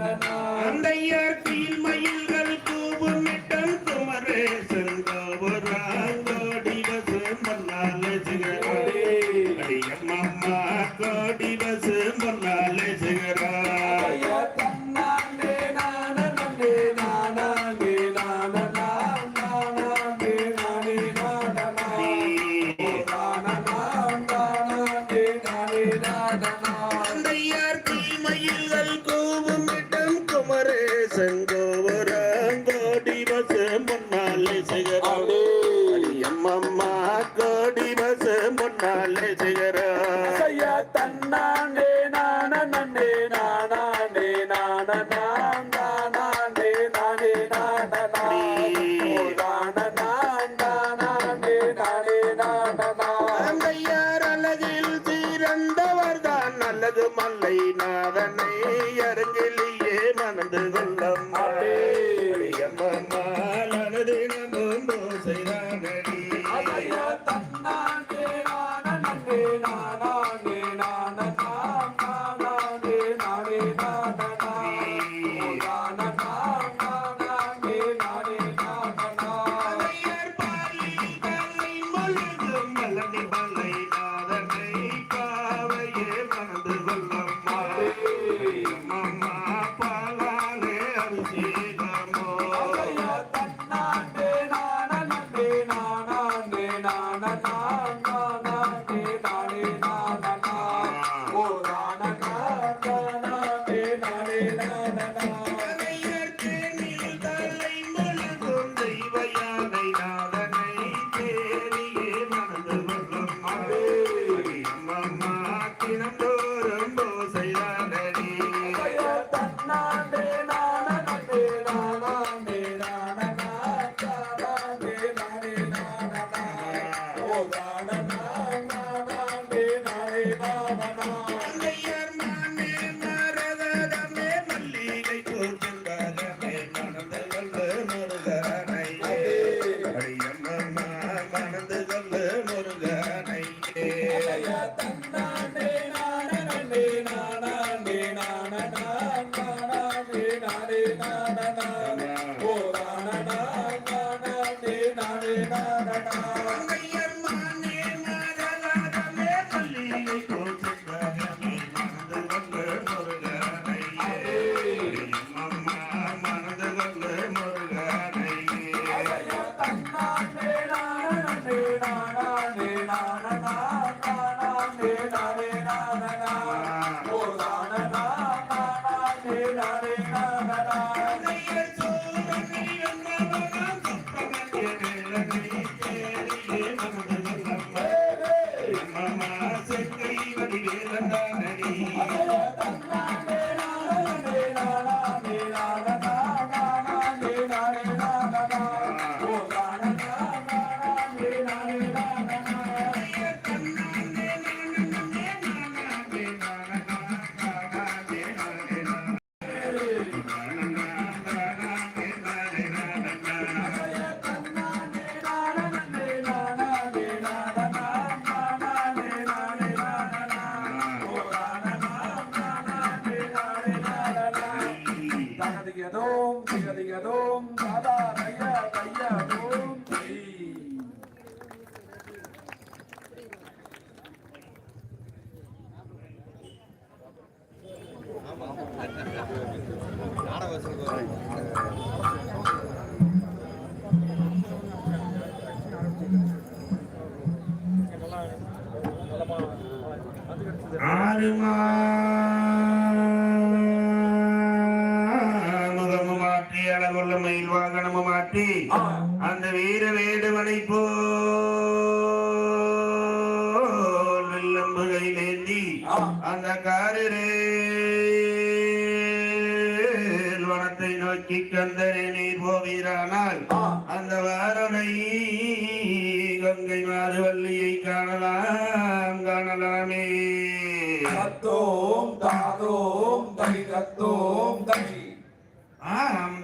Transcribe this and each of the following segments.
அந்தையர் அழகுள்ள மயில் வாகனமும் ஆட்டி அந்த வீர வேடுவனை போல் வில்லம்புகையில் அந்த காரிலே வனத்தை நோக்கி கந்தரை நீர் போவீரானால் அந்த வாரணை கங்கை மாறுவல்லியை காணலாம் காணலாமே. தத்தோம் தாதோம் தை தத்தோம்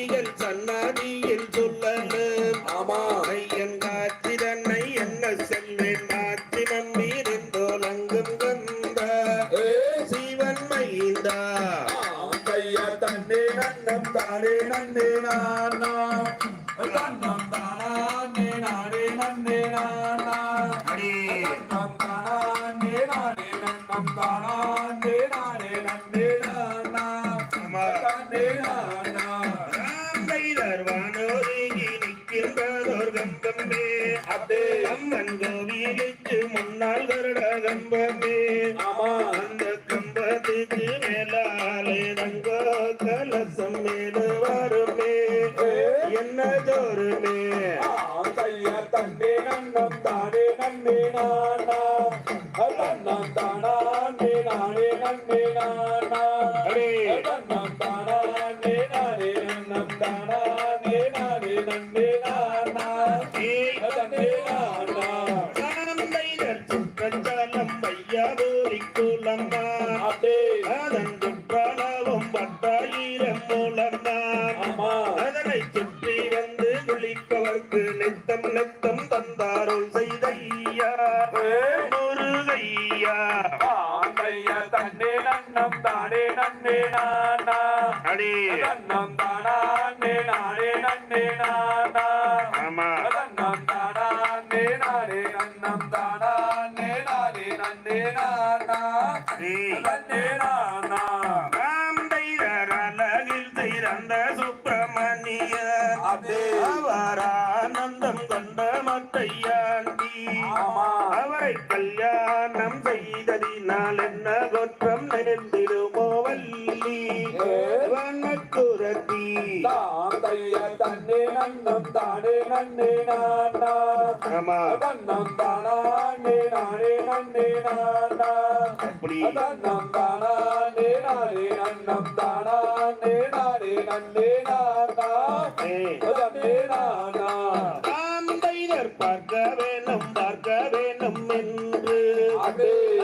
பச்சக்கவடிகள் சன்னாதியில் சொல் முன்னால் வருட கம்பமே ஆமா. அந்த கம்பத்துக்கு மேலாலே தங்கோ கலசம் மேல வருமே. என்ன ஜோருமே கைய தன்னே நன்னம் தானே நன்னே நானா. நன்னம் தானே நானே நன்னே நானா. அடே. ஆமா. அதனை சுற்றி வந்து குளிப்பவர்க்கு நித்தம் நித்தம் தந்தாருள் செய்தையா முருகையா. கைய தன்னே நன்னம் தானே நன்னே நானா. அடி. ஆமா. அவரை கல்யாணம் செய்ததினால் என்ன குற்றம் நேர்ந்திடுமோ வள்ளி. வனக்குரத்தி தன்னே நன்னம் தானே நன்னே நானா. ஆமா. நன்னம் தானே நானே நன்னே நானா. நன்னம் தானே நானே நன்னம் தானே நானே நன்னே நானா. நன்னே நானா. பார்க்க வேணும் பார்க்க வேணும் என்று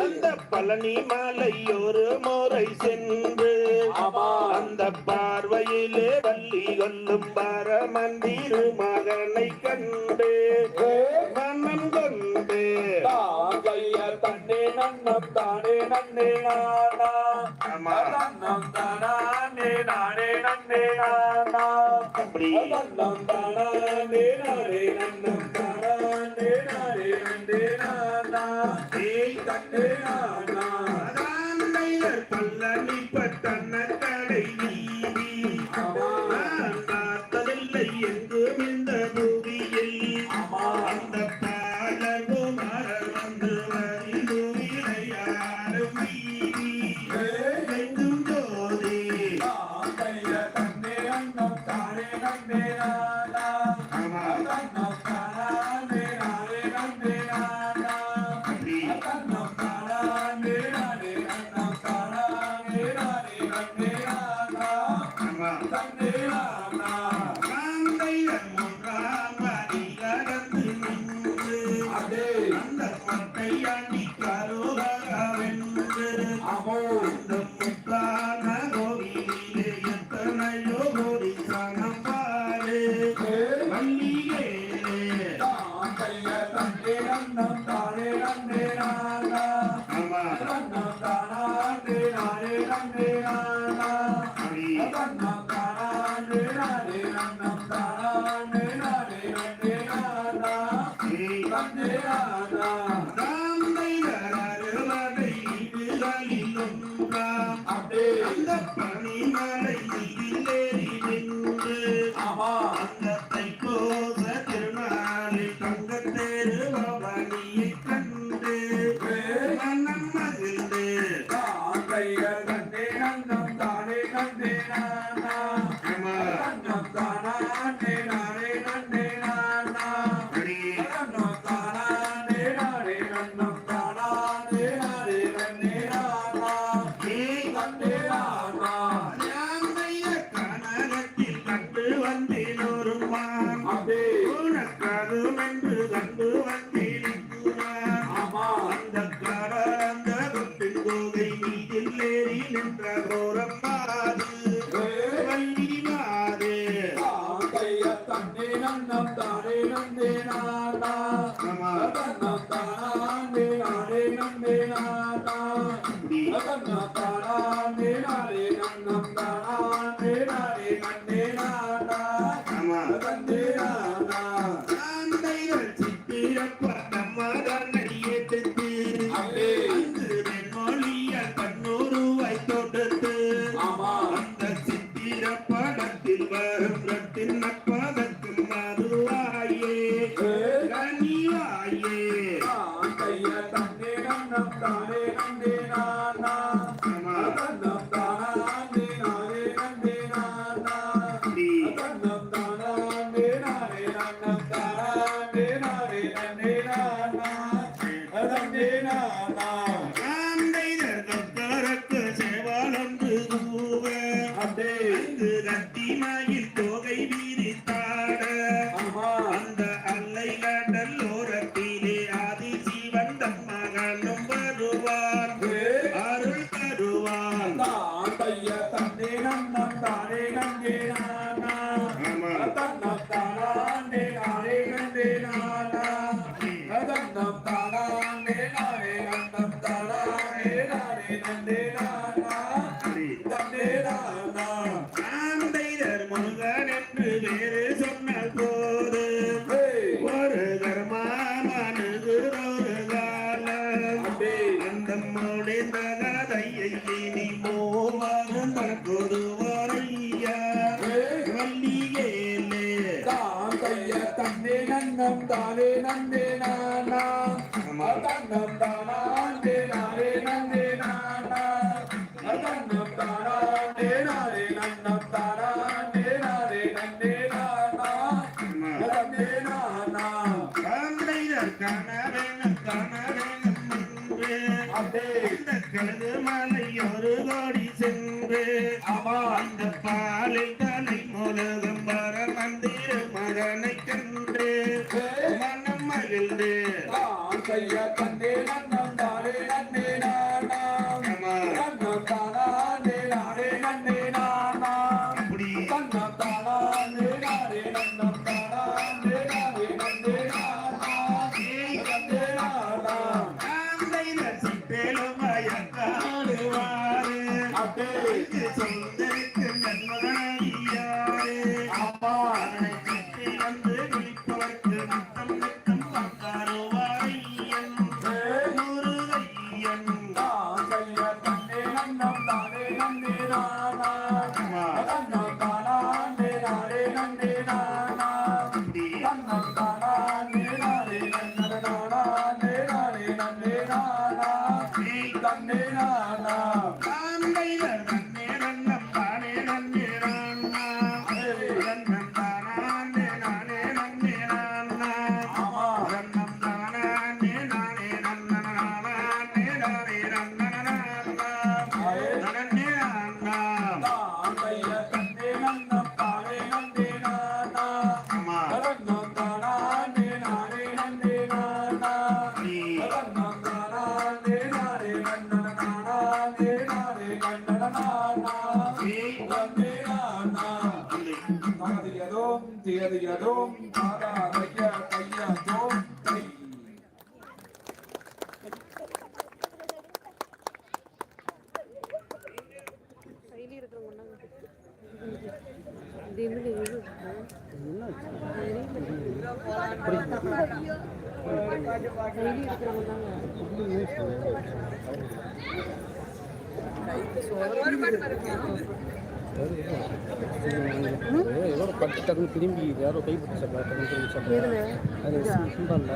அந்த பழனி மலை ஒரு முறை சென்று. அந்த பார்வையிலே வள்ளி கொல்லும் பரமந்திரு மகனை கண்டு. மனம் கொண்டு. தன்னே நன்னம் தானே நன்னே நானா. நன்னம் தானே நானே நன்னே நானா. அப்படி. நன்னம் தானே நானே நன்னம் Eyvah! I'm home. Thank you. Superman. தனம் தானே நந்தே நானா தன்னம் தானா வென்று தான் செய்ய தந்தே நன்னம் தானே நன்னே 내가 ஏதோ பட்டு டக்குனு திரும்பி யாரோ கைப்பற்றி சாப்பிட்டா அது சிம்பிள்ல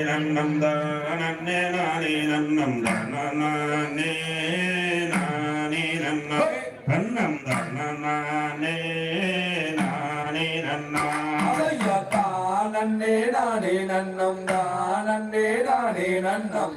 மாறி நன்னம் தானே நானே நன்னம் தானே நானே நன்னம் நன்னம் தானே நானே நன்னா தானே நானே நன்னம் தானே நானே நன்னம்